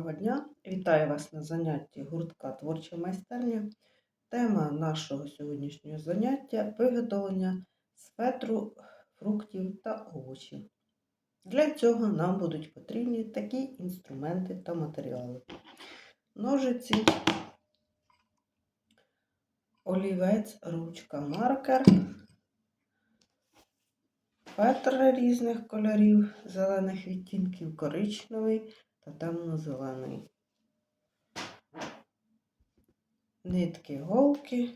Доброго дня! Вітаю вас на занятті гуртка Творча майстерня. Тема нашого сьогоднішнього заняття виготовлення з фетру фруктів та овочів. Для цього нам будуть потрібні такі інструменти та матеріали: ножиці, олівець, ручка, маркер, фетр різних кольорів, зелених відтінків, коричневий та темно-зелений. Нитки голки,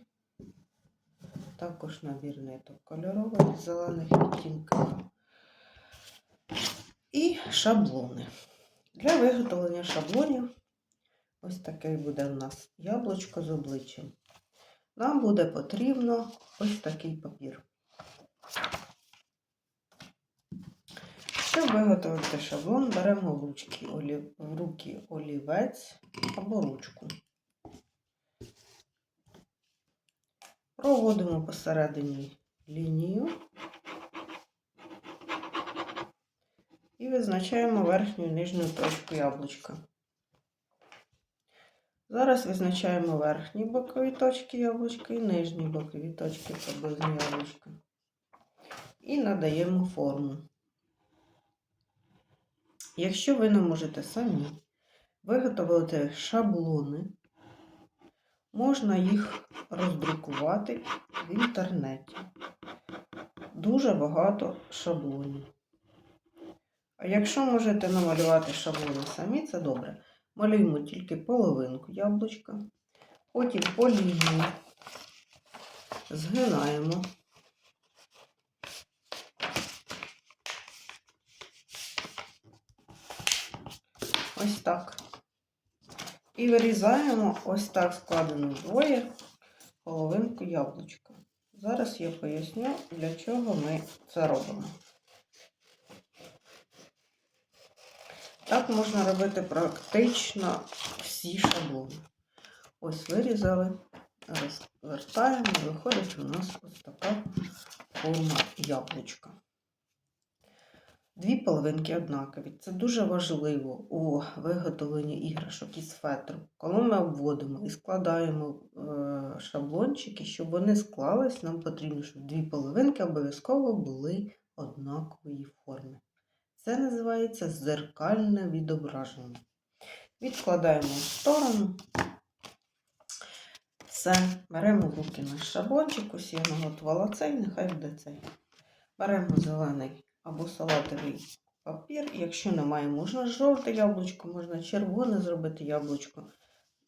також набір ниток кольорових зелених відтінків і шаблони. Для виготовлення шаблонів ось таке буде у нас яблучко з обличчям. Нам буде потрібно ось такий папір. Щоб виготовити шаблон, беремо ручки, олів, руки олівець або ручку. Проводимо посередині лінію і визначаємо верхню і нижню точку яблучка. Зараз визначаємо верхні бокові точки яблучка і нижні бокові точки яблучка. І надаємо форму. Якщо ви не можете самі виготовити шаблони, можна їх роздрукувати в інтернеті. Дуже багато шаблонів. А якщо можете намалювати шаблони самі, це добре. Малюємо тільки половинку яблучка, потім по лінії згинаємо. Ось так. І вирізаємо ось так складену вдвоє половинку яблучка. Зараз я поясню, для чого ми це робимо. Так можна робити практично всі шаблони. Ось вирізали, розвертаємо, виходить у нас ось така форма яблучка. Дві половинки однакові. Це дуже важливо у виготовленні іграшок із фетру. Коли ми обводимо і складаємо е, шаблончики, щоб вони склались, нам потрібно, щоб дві половинки обов'язково були однакової форми. Це називається зеркальне відображення. Відкладаємо в сторону. Все, беремо руки наш шаблончик, ось я наготувала цей, нехай буде цей. Беремо зелений або салатовий папір. Якщо немає, можна жовте яблучко, можна червоне зробити яблучко.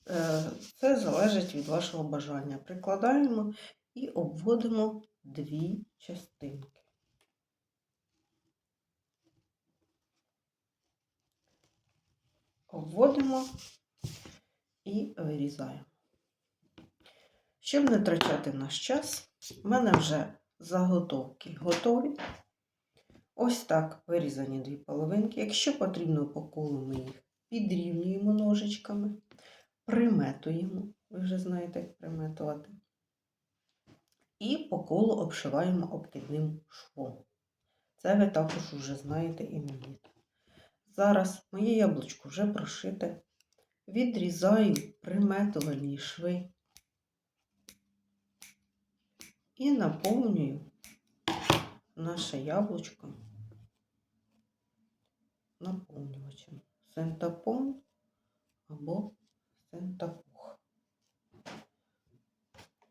Е, це залежить від вашого бажання. Прикладаємо і обводимо дві частинки. Обводимо і вирізаємо. Щоб не втрачати наш час, в мене вже заготовки готові. Ось так вирізані дві половинки. Якщо потрібно по колу, ми їх підрівнюємо ножичками, приметуємо, ви вже знаєте, як приметувати. І по колу обшиваємо обкидним швом. Це ви також вже знаєте і вмієте. Зараз моє яблучко вже прошите. Відрізаю приметувальні шви і наповнюю наше яблучко наповнювачем. Сентапон або сентапух.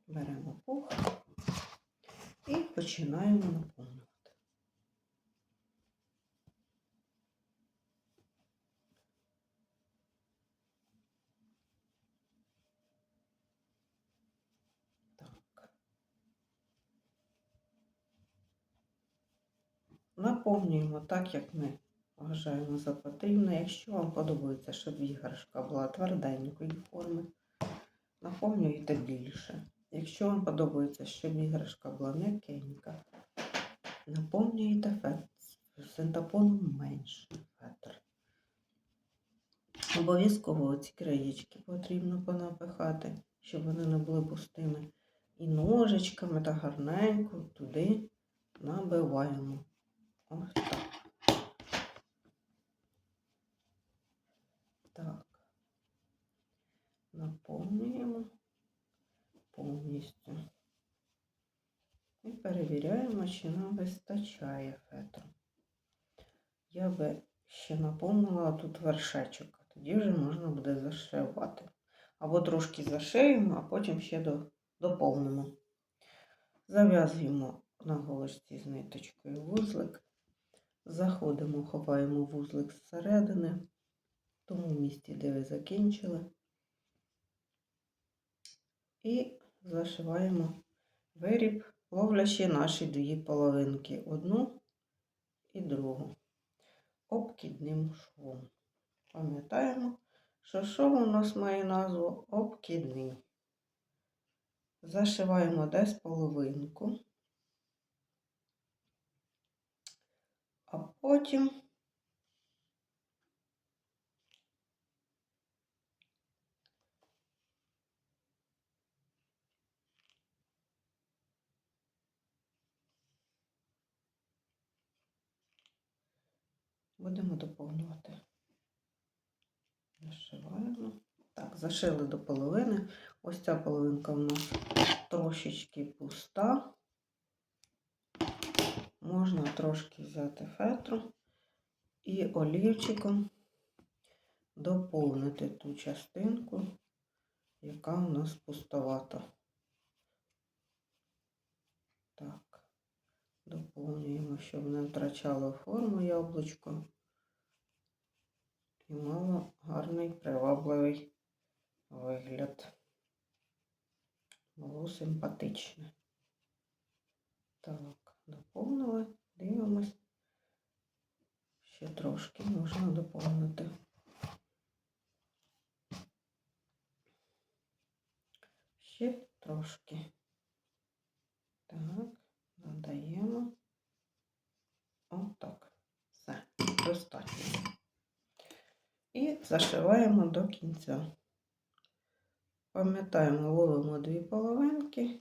Беремо пух і починаємо наповнювати. Наповнюємо так, як ми вважаємо за потрібне. Якщо вам подобається, щоб іграшка була тверденької форми, наповнюйте більше. Якщо вам подобається, щоб іграшка була м'якенька, наповнюєте фет синтапоном менше фетр. Обов'язково ці краєчки потрібно понапихати, щоб вони не були пустими. І ножичками та гарненько туди набиваємо. Ось. Так. Повністю. І перевіряємо, чи нам вистачає фетру. Я би ще наповнила тут вершечок, тоді вже можна буде зашивати. Або трошки зашиємо, а потім ще до, доповнимо. Зав'язуємо на голочці з ниточкою вузлик. Заходимо, ховаємо вузлик зсередини, в тому місці, де ви закінчили. І зашиваємо виріб, ловлячи наші дві половинки, одну і другу, обкидним швом. Пам'ятаємо, що шов у нас має назву обкидний. Зашиваємо десь половинку, а потім будемо доповнювати. Зашиваємо. Так, зашили до половини. Ось ця половинка в нас трошечки пуста. Можна трошки взяти фетру і олівчиком доповнити ту частинку, яка у нас пустовата. Так, доповнюємо, щоб не втрачало форму яблучко і мало гарний привабливий вигляд. Було симпатичне. Так, доповнили, дивимось. Ще трошки можна доповнити. Ще трошки. Так, надаємо. Отак. Все, достатньо. І зашиваємо до кінця. Пам'ятаємо, ловимо дві половинки,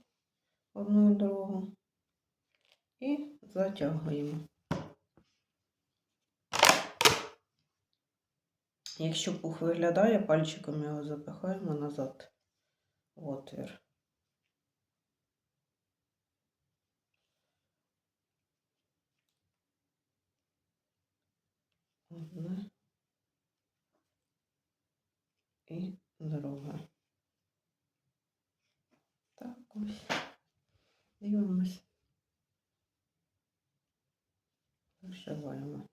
одну і другу, і затягуємо. Якщо пух виглядає, пальчиком його запихаємо назад в отвір. Одне друге. Так ось. Дивимось. Зашиваємо.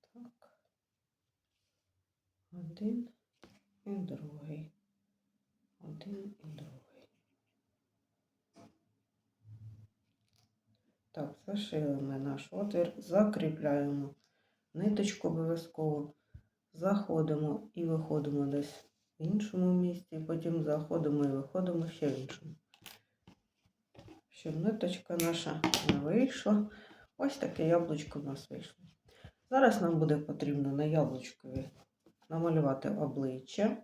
Так. Один і другий. Один і другий. Так, зашили ми наш отвір, закріпляємо ниточку обов'язково, заходимо і виходимо десь в іншому місці, потім заходимо і виходимо ще в іншому. Щоб ниточка наша не вийшла. Ось таке яблучко в нас вийшло. Зараз нам буде потрібно на яблучкові намалювати обличчя,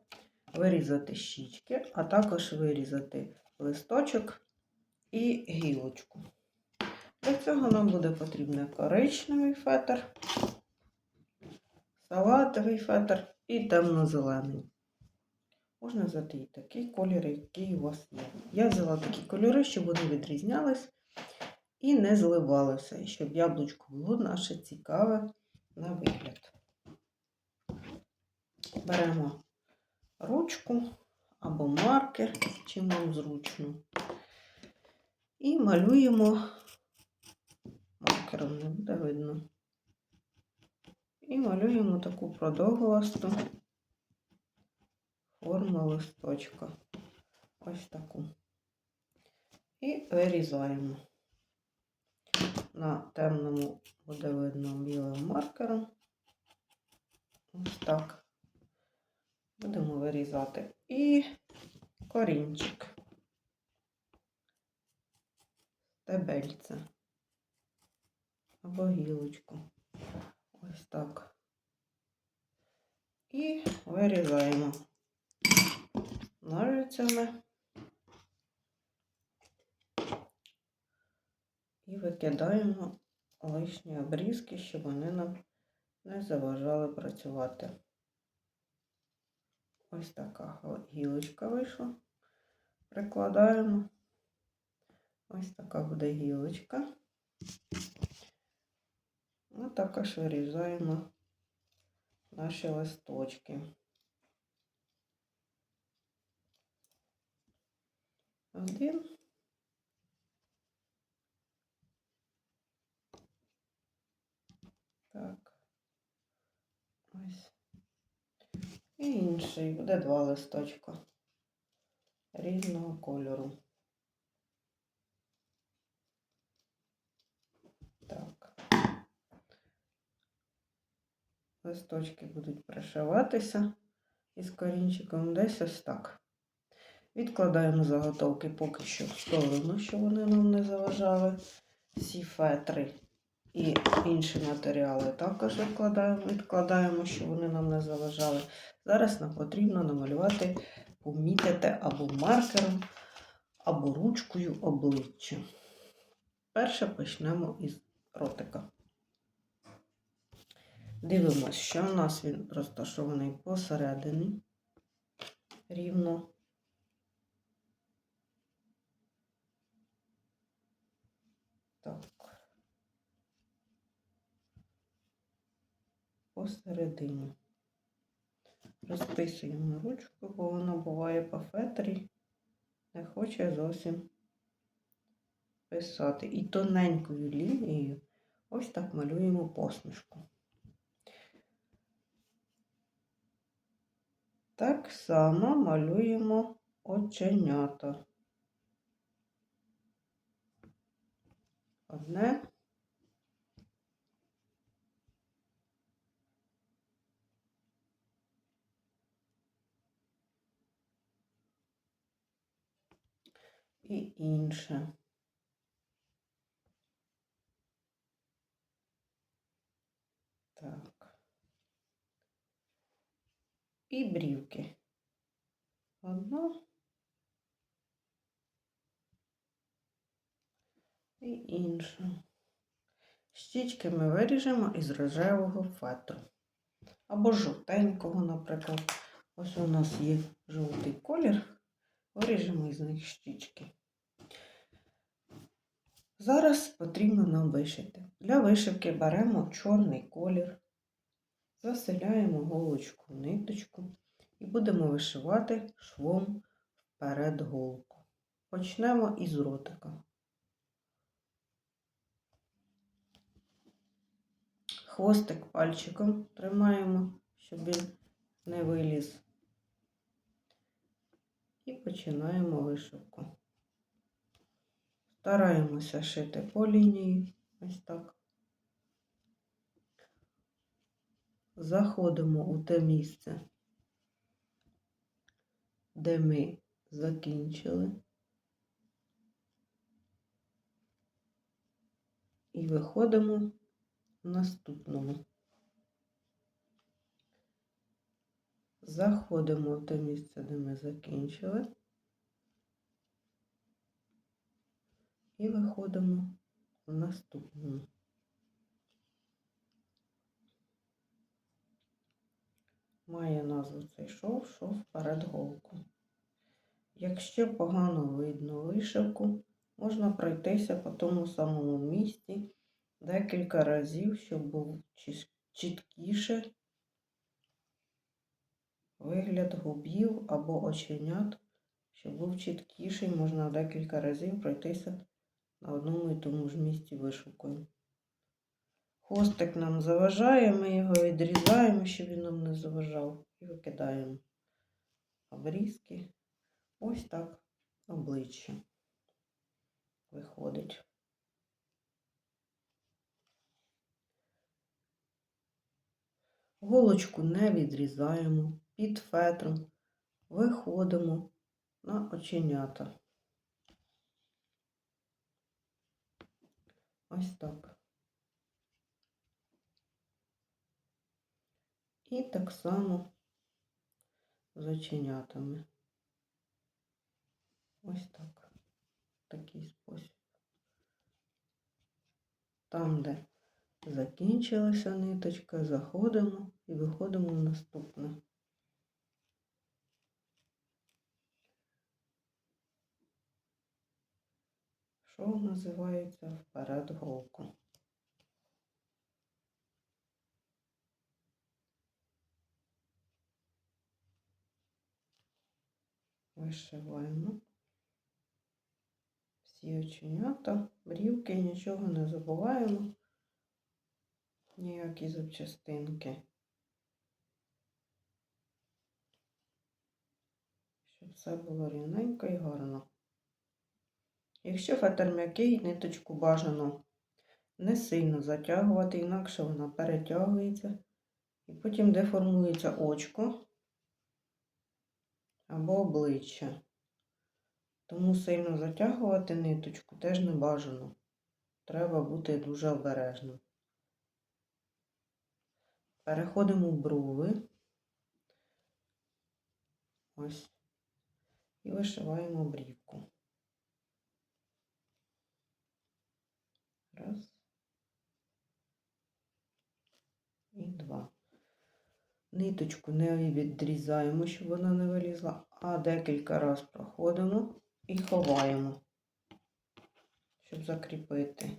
вирізати щічки, а також вирізати листочок і гілочку. Для цього нам буде потрібен коричневий фетр, салатовий фетр і темно-зелений. Можна взяти і такий колір, який у вас є. Я взяла такі кольори, щоб вони відрізнялись і не зливалися, і щоб яблучко було наше цікаве на вигляд. Беремо ручку або маркер, чим вам зручно, і малюємо маркером, не буде видно. І малюємо таку продовгувасту форму листочка. Ось таку. І вирізаємо. На темному буде видно білим маркером. Ось так. Будемо вирізати і корінчик, стебельце або гілочку. Ось так. І вирізаємо ножицями і викидаємо лишні обрізки, щоб вони нам не заважали працювати. Ось така гілочка вийшла. Прикладаємо. Ось така буде гілочка. Ну, також вирізаємо наші листочки. Один. Так. Ось. І інший. Буде два листочка різного кольору. Так. Листочки будуть пришиватися із корінчиком десь ось так. Відкладаємо заготовки поки що в сторону, щоб вони нам не заважали. Всі фетри і інші матеріали також відкладаємо, відкладаємо, щоб вони нам не заважали. Зараз нам потрібно намалювати, помітити або маркером, або ручкою обличчя. Перше почнемо із ротика. Дивимося, що у нас він розташований посередині, рівно. Так. Посередині. Розписуємо ручку, бо вона буває по фетрі, не хоче зовсім писати. І тоненькою лінією ось так малюємо посмішку. Так само малюємо оченята. Одне. І інше. Так. І брівки. Одна. І інша. Щічки ми виріжемо із рожевого фетру. Або жовтенького, наприклад. Ось у нас є жовтий колір. Виріжемо із них щічки. Зараз потрібно нам вишити. Для вишивки беремо чорний колір, заселяємо голочку в ниточку і будемо вишивати швом вперед голку. Почнемо із ротика. Хвостик пальчиком тримаємо, щоб він не виліз. І починаємо вишивку. Стараємося шити по лінії, ось так. Заходимо у те місце, де ми закінчили. І виходимо в наступному. Заходимо в те місце, де ми закінчили. І виходимо в наступному. Має назву цей шов, шов перед голку. Якщо погано видно вишивку, можна пройтися по тому самому місці декілька разів, щоб був чіткіше вигляд губів або оченят, щоб був чіткіший, можна декілька разів пройтися на одному і тому ж місці вишивкою. Хвостик нам заважає, ми його відрізаємо, щоб він нам не заважав, і викидаємо обрізки. Ось так обличчя виходить. Голочку не відрізаємо, під фетром виходимо на оченята. Ось так. І так само з. Ось так. Такий спосіб. Там, де Закінчилася ниточка, заходимо і виходимо в наступне. Що називається вперед голку. Вишиваємо всі оченята, брівки, нічого не забуваємо, ніякі запчастинки. Щоб все було рівненько і гарно. Якщо фетр м'який, ниточку бажано не сильно затягувати, інакше вона перетягується і потім деформується очко або обличчя. Тому сильно затягувати ниточку теж не бажано. Треба бути дуже обережним. Переходимо в брови. Ось. І вишиваємо брівку. Раз. І два. Ниточку не відрізаємо, щоб вона не вилізла, а декілька разів проходимо і ховаємо, щоб закріпити.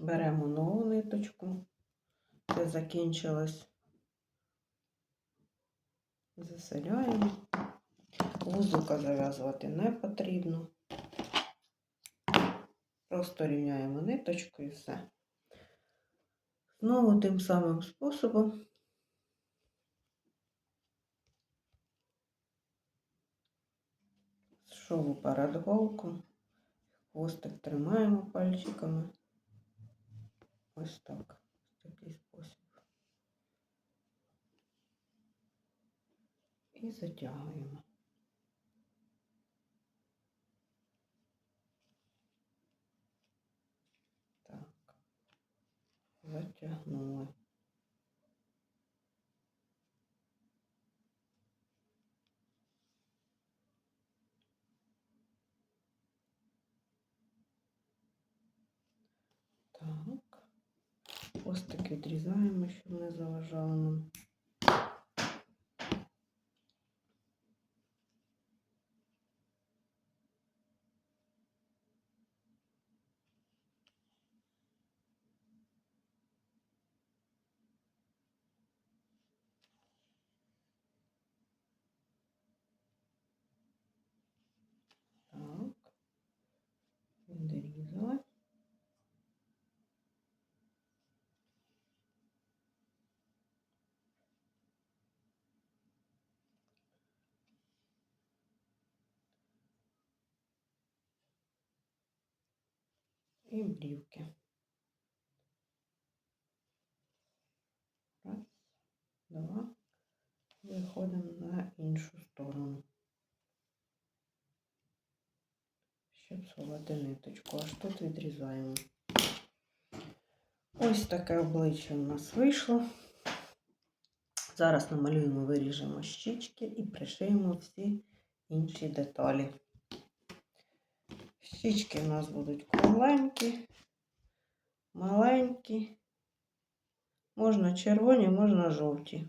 Беремо нову ниточку. Це закінчилось. Заселяємо. Вузлика зав'язувати не потрібно. Просто рівняємо ниточку і все. Знову тим самим способом шову перед голком, хвостик тримаємо пальчиками. Ось так, в такий спосіб. І затягуємо. Так, затягнули. Так. ось таки відрізаємо, щоб не заважало нам. Так. Відрізали. і брівки. Раз, два. Виходимо на іншу сторону. Щоб сховати ниточку. Аж тут відрізаємо. Ось таке обличчя у нас вийшло. Зараз намалюємо, виріжемо щічки і пришиємо всі інші деталі. Щічки у нас будуть кругленькі, маленькі, можна червоні, можна жовті.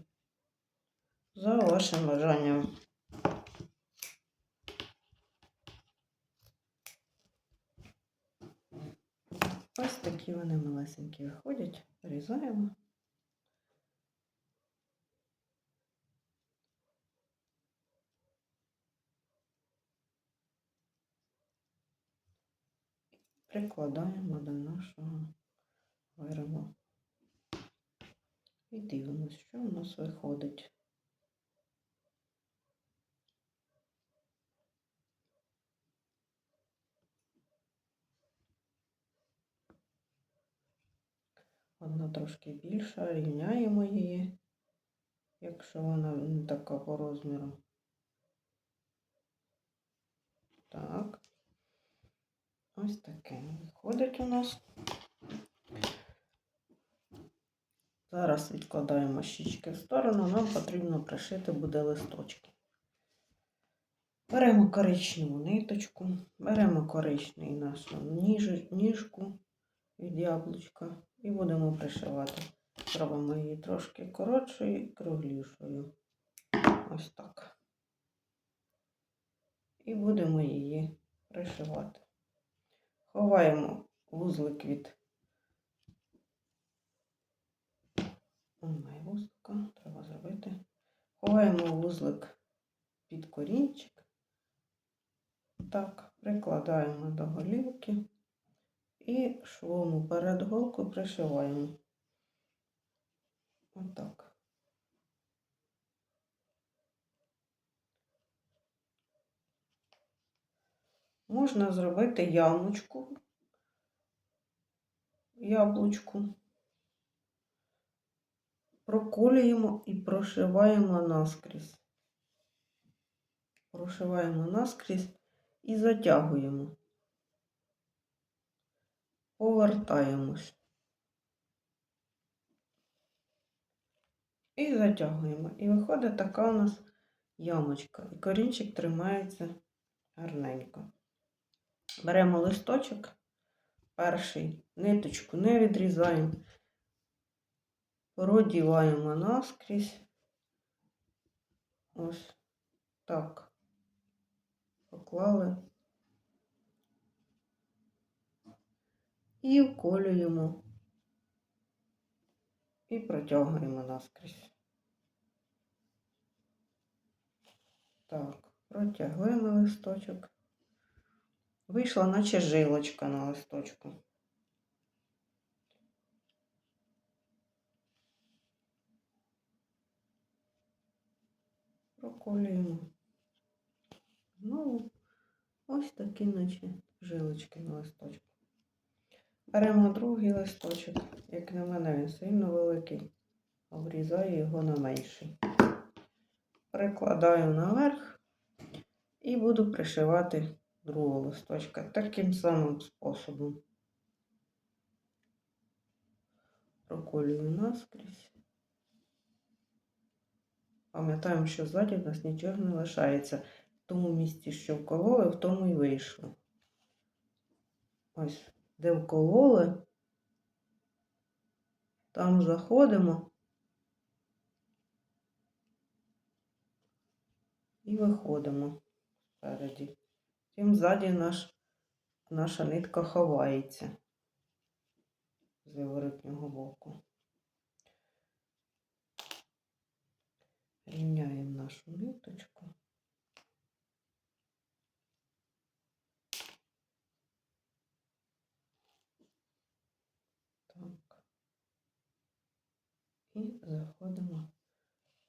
За вашим бажанням. Ось такі вони малесенькі виходять, вирізаємо. прикладаємо до нашого виробу. І дивимося, що у нас виходить. Одна трошки більша, рівняємо її, якщо вона не така по розміру. Так. Ось таке виходить у нас. Зараз відкладаємо щічки в сторону, нам потрібно пришити буде листочки. Беремо коричневу ниточку, беремо коричневу нашу ніж, ніжку від яблучка і будемо пришивати. Зробимо її трошки коротшою і круглішою. Ось так. І будемо її пришивати. Ховаємо вузлик від Немає вузлика, треба зробити. Ховаємо вузлик під корінчик. Так, прикладаємо до голівки і швом перед голку пришиваємо. Отак. Можна зробити ямочку, яблучку проколюємо і прошиваємо наскрізь. Прошиваємо наскрізь і затягуємо. Повертаємось. І затягуємо. І виходить така у нас ямочка. І корінчик тримається гарненько. Беремо листочок, перший, ниточку не відрізаємо продіваємо наскрізь. Ось так. Поклали. І вколюємо. І протягуємо наскрізь. Так, протягли ми листочок. Вийшла, наче жилочка на листочку. проколюємо. Ну, ось такі, наче жилочки на листочку. Беремо другий листочок, як на мене, він сильно великий, обрізаю його на менший. Прикладаю наверх і буду пришивати другого листочка таким самим способом. Проколюю наскрізь. Пам'ятаємо, що ззаді в нас нічого не лишається. В тому місці, що вкололи, в тому і вийшло. Ось, де вкололи, там заходимо і виходимо спереді. Тим ззаді наш, наша нитка ховається з виворотнього боку. Рівняємо нашу ниточку. Так. І заходимо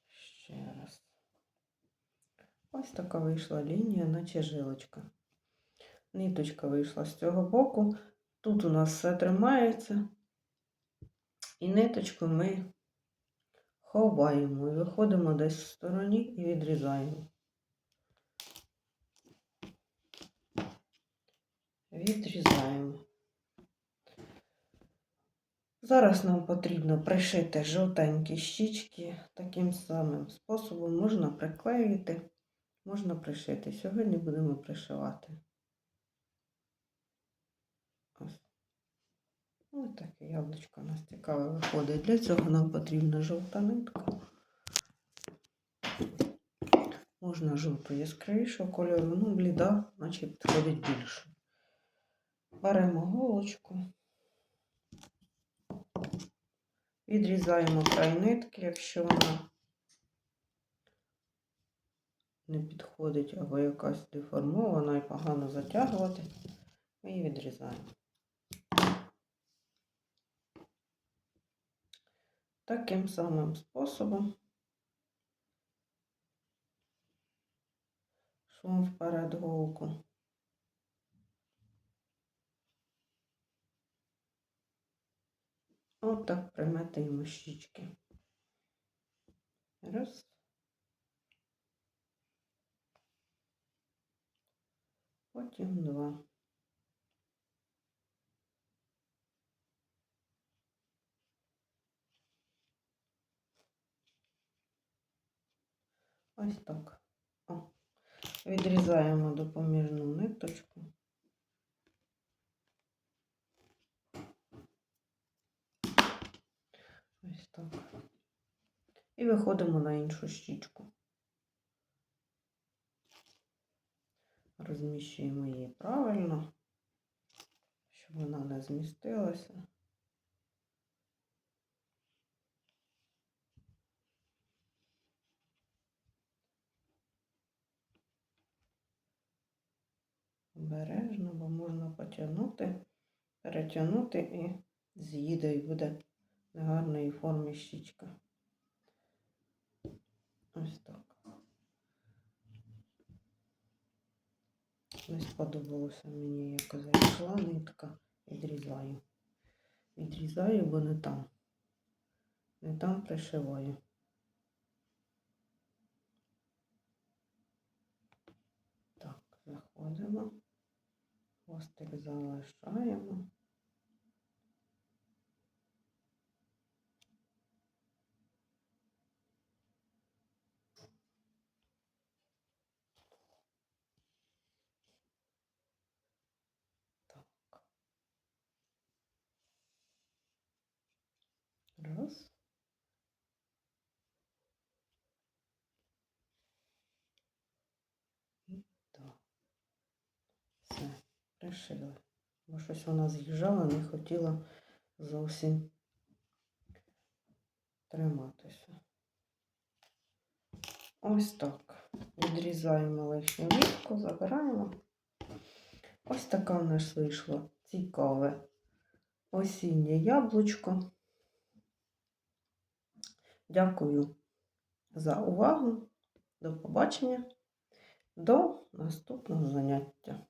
ще раз. Ось така вийшла лінія, наче жилочка. Ниточка вийшла з цього боку. Тут у нас все тримається, і ниточку ми ховаємо і виходимо десь в стороні і відрізаємо. Відрізаємо. Зараз нам потрібно пришити жовтенькі щічки. Таким самим способом можна приклеїти, можна пришити. Сьогодні будемо пришивати. Ось. Ось таке яблучко у нас цікаве виходить. Для цього нам потрібна жовта нитка. Можна жовту яскравішого кольору, ну, бліда, значить підходить більше. Беремо голочку, відрізаємо край нитки, якщо вона не підходить або якась деформована і погано затягувати, ми її відрізаємо. Таким самим способом швом вперед голку. От так приметаємо щічки. Раз. Потім два. Ось так. О. Відрізаємо допоміжну ниточку. Так. І виходимо на іншу щічку. Розміщуємо її правильно, щоб вона не змістилася. Обережно, бо можна потягнути, перетягнути і з'їде, і буде негарної форми щічка. Ось так. Не сподобалося мені, як зайшла нитка. Відрізаю. Відрізаю, бо не там. Не там пришиваю. Так, заходимо. Хвостик залишаємо. Раз. І так. Все, пришили. Бо щось вона з'їжджала, не хотіла зовсім триматися. Ось так. Відрізаємо лишню нитку, забираємо. Ось така в нас вийшла цікаве осіннє яблучко. Дякую за увагу. До побачення. До наступного заняття.